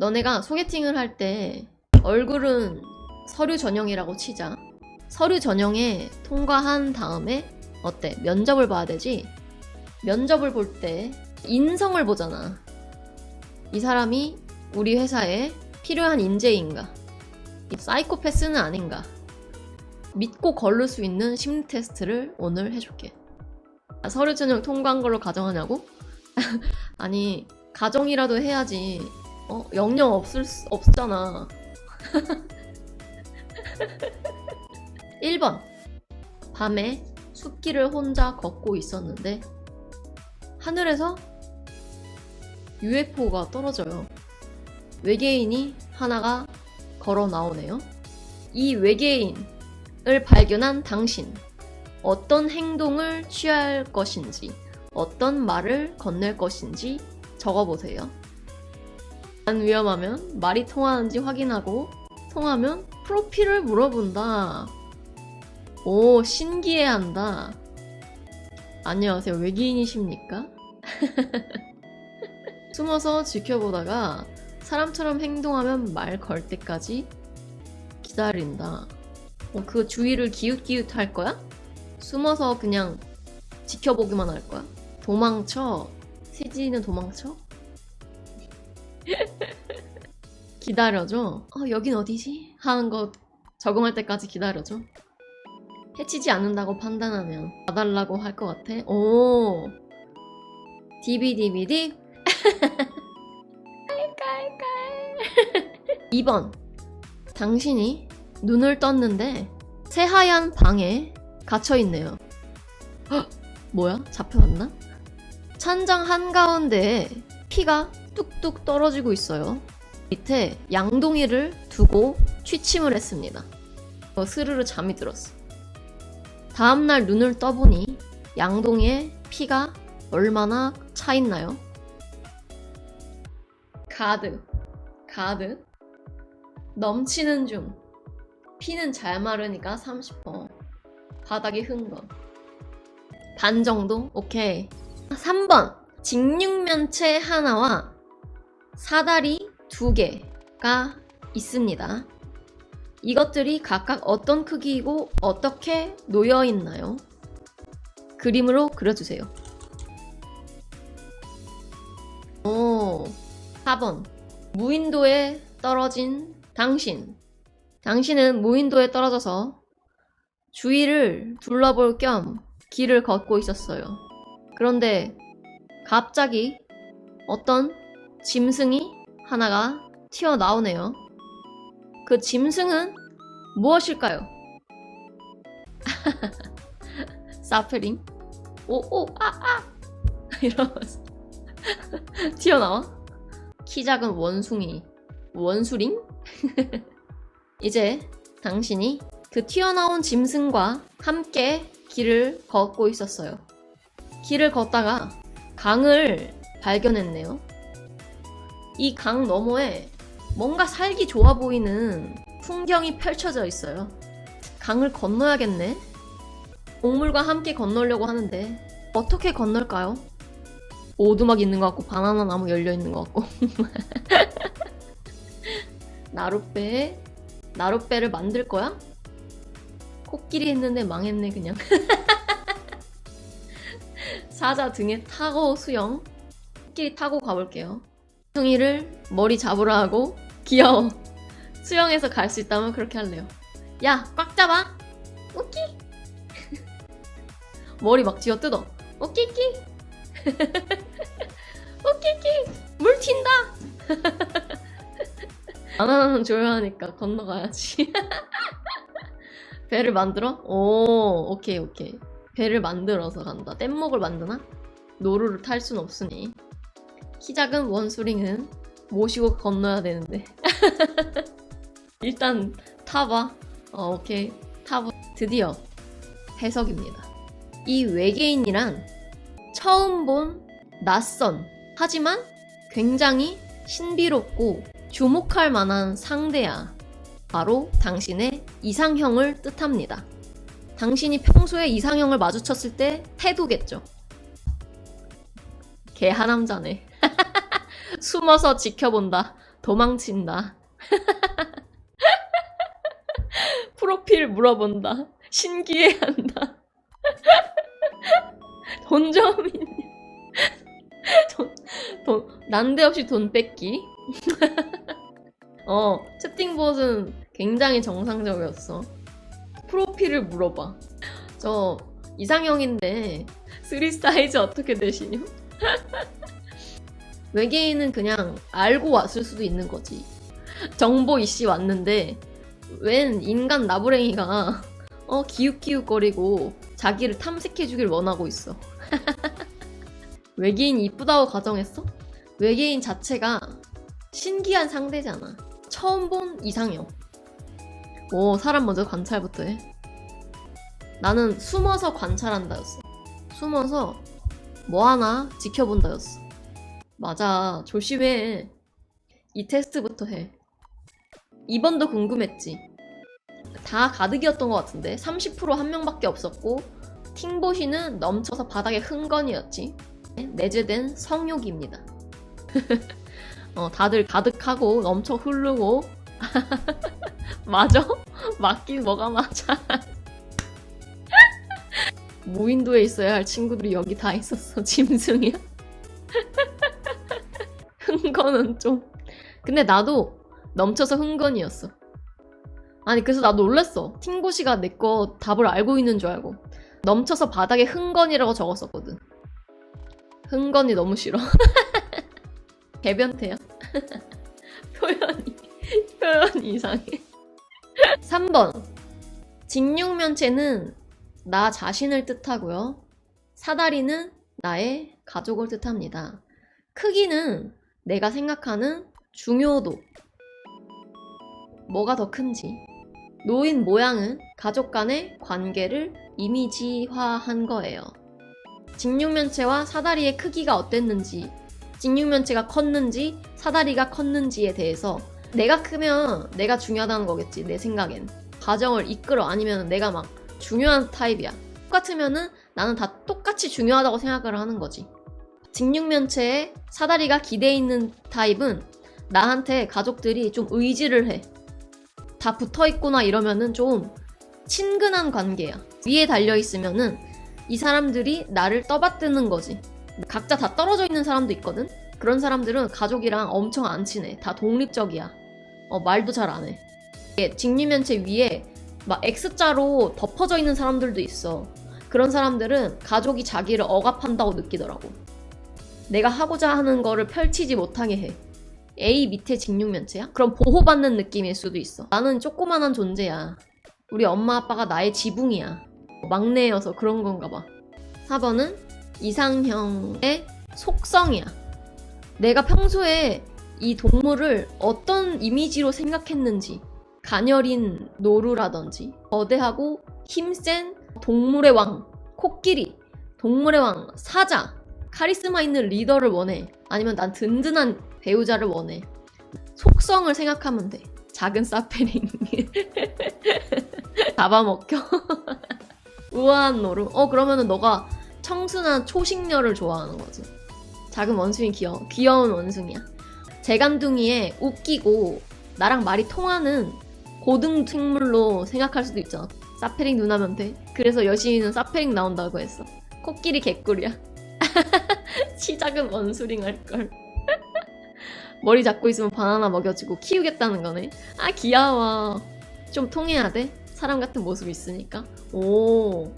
너네가 소개팅을 할 때 얼굴은 서류 전형이라고 치자. 서류 전형에 통과한 다음에 어때? 면접을 봐야 되지? 면접을 볼 때 인성을 보잖아. 이 사람이 우리 회사에 필요한 인재인가? 이 사이코패스는 아닌가? 믿고 걸을 수 있는 심리 테스트를 오늘 해줄게. 아, 서류 전형 통과한 걸로 가정하냐고? 아니 가정이라도 해야지. 어 영영 없을 수, 없잖아. 1번 밤에 숲길을 혼자 걷고 있었는데 하늘에서 UFO가 떨어져요. 외계인이 하나가 걸어 나오네요. 이 외계인을 발견한 당신 어떤 행동을 취할 것인지 어떤 말을 건넬 것인지 적어보세요. 안 위험하면 말이 통하는지 확인하고 통하면 프로필을 물어본다. 오, 신기해한다. 안녕하세요. 외계인이십니까? 숨어서 지켜보다가 사람처럼 행동하면 말 걸 때까지 기다린다. 어, 그 주위를 기웃기웃 할 거야? 숨어서 그냥 지켜보기만 할 거야? 도망쳐. 세진이는 도망쳐? 기다려줘. 어, 여긴 어디지? 하는 거 적응할 때까지 기다려줘. 해치지 않는다고 판단하면 봐달라고 할 것 같아. 오. DBDBD? 깔깔깔. 2번. 당신이 눈을 떴는데 새하얀 방에 갇혀 있네요. 헉, 뭐야? 잡혀왔나? 찬장 한가운데에 피가 뚝뚝 떨어지고 있어요. 밑에 양동이를 두고 취침을 했습니다. 어, 스르르 잠이 들었어. 다음날 눈을 떠보니 양동이에 피가 얼마나 차 있나요? 가득, 가득. 넘치는 중. 피는 잘 마르니까 30번. 바닥에 흔 거. 반 정도? 오케이. 3번. 직육면체 하나와 사다리 두 개가 있습니다. 이것들이 각각 어떤 크기이고 어떻게 놓여 있나요? 그림으로 그려주세요. 오, 4번. 무인도에 떨어진 당신. 당신은 무인도에 떨어져서 주위를 둘러볼 겸 길을 걷고 있었어요. 그런데 갑자기 어떤 짐승이 하나가 튀어나오네요. 그 짐승은 무엇일까요? 사프링? 오, 오, 아, 아! 이러면서 튀어나와? 키 작은 원숭이. 원수링? 이제 당신이 그 튀어나온 짐승과 함께 길을 걷고 있었어요. 길을 걷다가 강을 발견했네요. 이 강 너머에 뭔가 살기 좋아 보이는 풍경이 펼쳐져 있어요. 강을 건너야겠네. 동물과 함께 건너려고 하는데 어떻게 건널까요? 오두막 있는 것 같고 바나나 나무 열려 있는 것 같고 나룻배 나룻배를 만들 거야? 코끼리 했는데 망했네 그냥 사자 등에 타고 수영 코끼리 타고 가볼게요 숭이를 머리 잡으라 하고 귀여워. 수영해서 갈 수 있다면 그렇게 할래요. 야 꽉 잡아. 오끼 머리 막 쥐어 뜯어. 오끼끼 오끼끼 물 튄다. 바나나는 조용하니까 건너가야지. 배를 만들어? 오 오케이 오케이. 배를 만들어서 간다. 뗏목을 만드나? 노루를 탈 순 없으니 키 작은 원수링은 모시고 건너야 되는데 일단 타봐 어 오케이 타봐 드디어 해석입니다 이 외계인이란 처음 본 낯선 하지만 굉장히 신비롭고 주목할 만한 상대야 바로 당신의 이상형을 뜻합니다. 당신이 평소에 이상형을 마주쳤을 때 태도겠죠. 개 하남자네. 숨어서 지켜본다. 도망친다. 프로필 물어본다. 신기해한다. 돈좀 있냐? 돈, 돈, 난데없이 돈 뺏기. 어, 채팅봇은 굉장히 정상적이었어. 프로필을 물어봐. 저 이상형인데 쓰리 사이즈 어떻게 되시냐? 외계인은 그냥 알고 왔을 수도 있는 거지. 정보 이씨 왔는데 웬 인간 나부랭이가 어 기웃기웃거리고 자기를 탐색해주길 원하고 있어. 외계인이 이쁘다고 가정했어? 외계인 자체가 신기한 상대잖아. 처음 본 이상형. 오, 사람 먼저 관찰부터 해. 나는 숨어서 관찰한다였어. 숨어서 뭐 하나 지켜본다였어. 맞아. 조심해. 이 테스트부터 해. 2번도 궁금했지. 다 가득이었던 것 같은데 30%한 명밖에 없었고 팅보시는 넘쳐서 바닥에 흥건이었지. 내재된 성욕입니다. 어, 다들 가득하고 넘쳐 흐르고 맞아? 맞긴 뭐가 맞아. 무인도에 있어야 할 친구들이 여기 다 있었어. 짐승이야. 흥건은 좀. 근데 나도 넘쳐서 흥건이었어. 아니 그래서 나 놀랬어. 팅고시가 내 거 답을 알고 있는 줄 알고. 넘쳐서 바닥에 흥건이라고 적었었거든. 흥건이 너무 싫어. 개변태야. 표현이 표현이 이상해. 3번. 직육면체는 나 자신을 뜻하고요. 사다리는 나의 가족을 뜻합니다. 크기는 내가 생각하는 중요도. 뭐가 더 큰지. 노인 모양은 가족 간의 관계를 이미지화한 거예요. 직육면체와 사다리의 크기가 어땠는지, 직육면체가 컸는지, 사다리가 컸는지에 대해서 내가 크면 내가 중요하다는 거겠지, 내 생각엔. 가정을 이끌어 아니면 내가 막 중요한 타입이야. 똑같으면은 나는 다 똑같이 중요하다고 생각을 하는 거지. 직육면체에 사다리가 기대 있는 타입은 나한테 가족들이 좀 의지를 해. 다 붙어 있구나 이러면은 좀 친근한 관계야. 위에 달려 있으면은 이 사람들이 나를 떠받드는 거지. 각자 다 떨어져 있는 사람도 있거든? 그런 사람들은 가족이랑 엄청 안 친해. 다 독립적이야. 어, 말도 잘 안 해. 직류면체 위에 막 X자로 덮어져 있는 사람들도 있어. 그런 사람들은 가족이 자기를 억압한다고 느끼더라고. 내가 하고자 하는 거를 펼치지 못하게 해. A 밑에 직육면체야? 그럼 보호받는 느낌일 수도 있어. 나는 조그만한 존재야. 우리 엄마 아빠가 나의 지붕이야. 막내여서 그런 건가 봐. 4번은 이상형의 속성이야. 내가 평소에 이 동물을 어떤 이미지로 생각했는지 가녀린 노루라든지 거대하고 힘센 동물의 왕 코끼리 동물의 왕 사자 카리스마 있는 리더를 원해 아니면 난 든든한 배우자를 원해 속성을 생각하면 돼 작은 사페링 잡아먹혀 우아한 노루 어 그러면은 너가 청순한 초식녀를 좋아하는 거지 작은 원숭이 귀여워 귀여운 원숭이야 재간둥이에 웃기고 나랑 말이 통하는 고등 생물로 생각할 수도 있잖아. 사페링 누나면 돼. 그래서 여신이는 사페링 나온다고 했어. 코끼리 개꿀이야. 치 작은 원수링 할걸. 머리 잡고 있으면 바나나 먹여주고 키우겠다는 거네. 아 귀여워. 좀 통해야 돼. 사람 같은 모습 있으니까. 오.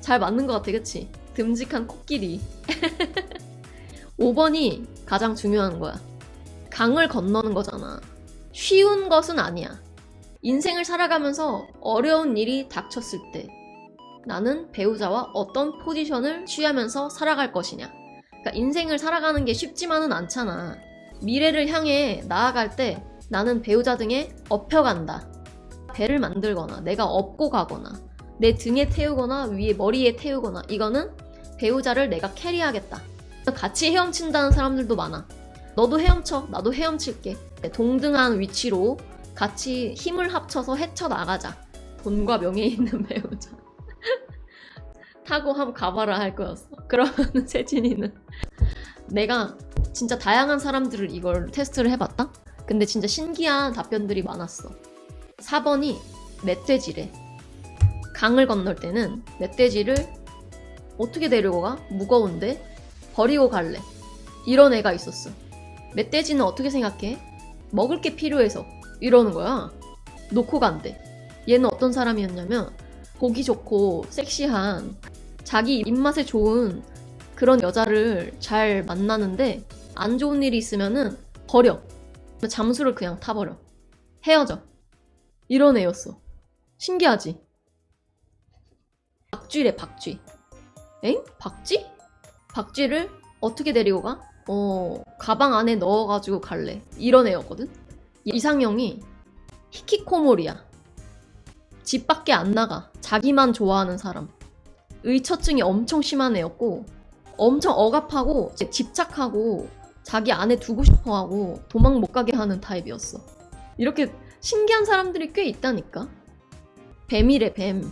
잘 맞는 것 같아, 그치? 듬직한 코끼리. 5번이 가장 중요한 거야. 강을 건너는 거잖아. 쉬운 것은 아니야. 인생을 살아가면서 어려운 일이 닥쳤을 때 나는 배우자와 어떤 포지션을 취하면서 살아갈 것이냐. 그러니까 인생을 살아가는 게 쉽지만은 않잖아. 미래를 향해 나아갈 때 나는 배우자 등에 업혀간다. 배를 만들거나 내가 업고 가거나 내 등에 태우거나 위에 머리에 태우거나 이거는 배우자를 내가 캐리하겠다. 같이 헤엄친다는 사람들도 많아. 너도 헤엄쳐, 나도 헤엄칠게. 동등한 위치로 같이 힘을 합쳐서 헤쳐나가자. 돈과 명예 있는 배우자. 타고 한번 가봐라 할 거였어. 그러면 세진이는 내가 진짜 다양한 사람들을 이걸 테스트를 해봤다? 근데 진짜 신기한 답변들이 많았어. 4번이 멧돼지래. 강을 건널 때는 멧돼지를 어떻게 데리고 가? 무거운데? 버리고 갈래. 이런 애가 있었어. 멧돼지는 어떻게 생각해? 먹을 게 필요해서 이러는 거야. 놓고 간대. 얘는 어떤 사람이었냐면 보기 좋고 섹시한 자기 입맛에 좋은 그런 여자를 잘 만나는데 안 좋은 일이 있으면은 버려. 잠수를 그냥 타버려. 헤어져. 이런 애였어. 신기하지? 박쥐래, 박쥐. 엥? 박쥐? 박쥐를 어떻게 데리고 가? 어, 가방 안에 넣어가지고 갈래. 이런 애였거든? 이상형이 히키코모리야. 집 밖에 안 나가. 자기만 좋아하는 사람. 의처증이 엄청 심한 애였고, 엄청 억압하고, 집착하고, 자기 안에 두고 싶어 하고, 도망 못 가게 하는 타입이었어. 이렇게 신기한 사람들이 꽤 있다니까? 뱀이래, 뱀.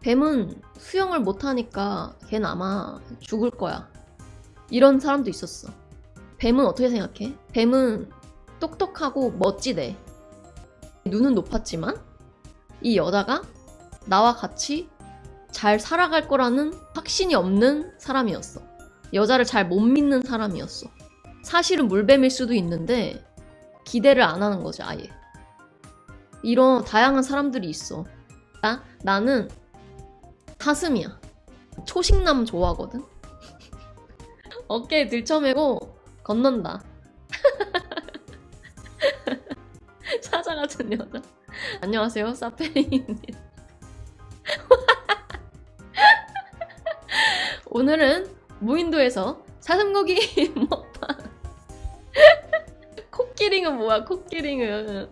뱀은 수영을 못하니까 걘 아마 죽을 거야. 이런 사람도 있었어. 뱀은 어떻게 생각해? 뱀은 똑똑하고 멋지대. 눈은 높았지만 이 여자가 나와 같이 잘 살아갈 거라는 확신이 없는 사람이었어. 여자를 잘 못 믿는 사람이었어. 사실은 물뱀일 수도 있는데 기대를 안 하는 거지 아예. 이런 다양한 사람들이 있어. 나, 나는 사슴이야. 초식남 좋아하거든. 어깨에 들쳐매고 건넌다. 사자 같은 여자. 안녕하세요, 사페리입니다. 오늘은 무인도에서 사슴고기 먹방. 코끼링은 뭐야, 코끼링은.